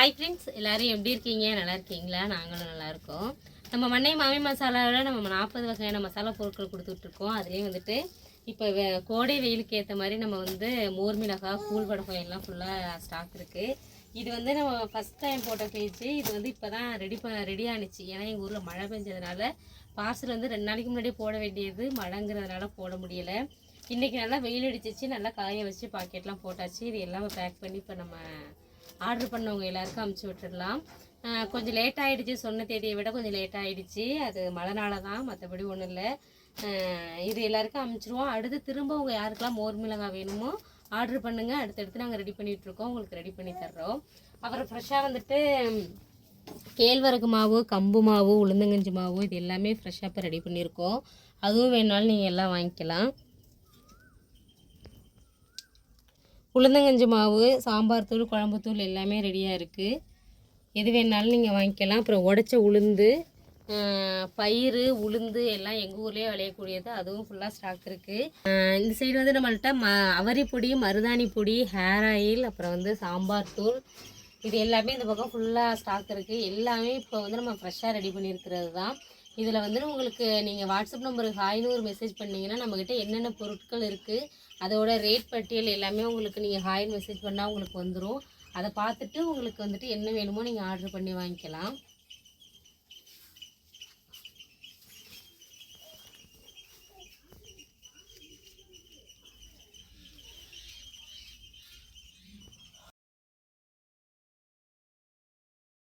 Hi friends எல்லோரும் எப்படி இருக்கீங்க? நல்லா இருக்கீங்களா? நாங்களும் நல்லாயிருக்கோம் நம்ம மண்ணை மாமி மசாலாவில் நம்ம நாற்பது வகையான மசாலா பொருட்கள் கொடுத்துட்ருக்கோம். அதுலேயும் வந்துட்டு இப்போ வெ- கோடை வெயிலுக்கு ஏற்ற மாதிரி நம்ம வந்து மோர் மிளகாய் கூழ் வடகம் எல்லாம் ஃபுல்லாக ஸ்டாக் இருக்குது இது வந்து நம்ம ஃபஸ்ட் டைம் போட்ட பேஜ் இது வந்து இப்போ தான் ரெடி ப ரெடி ஆனிச்சு. ஏன்னா எங்கள் ஊரில் மழை பெஞ்சதுனால பார்சல் வந்து ரெண்டு நாளைக்கு முன்னாடியே போட வேண்டியது. மழைங்கிறதுனால போட முடியலை. இன்றைக்கி நல்லா வெயில் அடிச்சிச்சு. நல்லா காய வச்சு பாக்கெட்லாம் போட்டாச்சு. இது எல்லாமே பேக் பண்ணி இப்போ நம்ம ஆர்டர் பண்ணவங்க எல்லாருக்கும் அமுச்சு விட்டுடலாம். கொஞ்சம் லேட் ஆகிடுச்சு சொன்ன தேதியை விட கொஞ்சம் லேட் ஆகிடுச்சு அது மழைனால தான் மற்றபடி ஒன்றும் இல்லை. இது எல்லாருக்கும் அமுச்சிடுவோம் அடுத்து திரும்ப உங்கள் யாருக்கெல்லாம் மோர் மிளகாய் வேணுமோ ஆர்டர் பண்ணுங்கள் அடுத்தடுத்து நாங்கள் ரெடி பண்ணிகிட்ருக்கோம் உங்களுக்கு ரெடி பண்ணி தர்றோம். அப்புறம் ஃப்ரெஷ்ஷாக வந்துட்டு கேழ்வரகு மாவு கம்பு மாவு உளுந்தங்கஞ்சி மாவு இது எல்லாமே ஃப்ரெஷ்ஷாக இப்போ ரெடி பண்ணியிருக்கோம். அதுவும் வேணாலும் நீங்கள் எல்லாம் வாங்கிக்கலாம். உளுந்தங்கஞ்சி மாவு சாம்பார் தூள் குழம்பு தூள் எல்லாமே ரெடியாக இருக்குது எது வேணாலும் நீங்கள் வாங்கிக்கலாம். அப்புறம் உடச்ச உளுந்து பயிர் பயிறு உளுந்து எல்லாம் எங்கள் ஊர்லேயே விளையக்கூடியது. அதுவும் ஃபுல்லாக ஸ்டாக் இருக்குது இந்த சைடு வந்து நம்மள்கிட்ட ம அவரி பொடி மருதாணி பொடி ஹேர் ஆயில் அப்புறம் வந்து சாம்பார் தூள். இது எல்லாமே இந்த பக்கம் ஃபுல்லாக ஸ்டாக் இருக்குது எல்லாமே இப்போ வந்து நம்ம ஃப்ரெஷ்ஷாக ரெடி பண்ணியிருக்கிறது தான் இதில் வந்து உங்களுக்கு நீங்கள் வாட்ஸ்அப் நம்பருக்கு ஹாய்னு ஒரு மெசேஜ் பண்ணிங்கன்னா நம்மக்கிட்ட என்னென்ன பொருட்கள் இருக்குது அதோட ரேட் பட்டியல் எல்லாமே உங்களுக்கு நீங்கள் ஹாய்னு மெசேஜ் பண்ணால் உங்களுக்கு வந்துடும் அதை பார்த்துட்டு உங்களுக்கு வந்துட்டு என்ன வேணுமோ நீங்கள் ஆர்டர் பண்ணி வாங்கிக்கலாம்.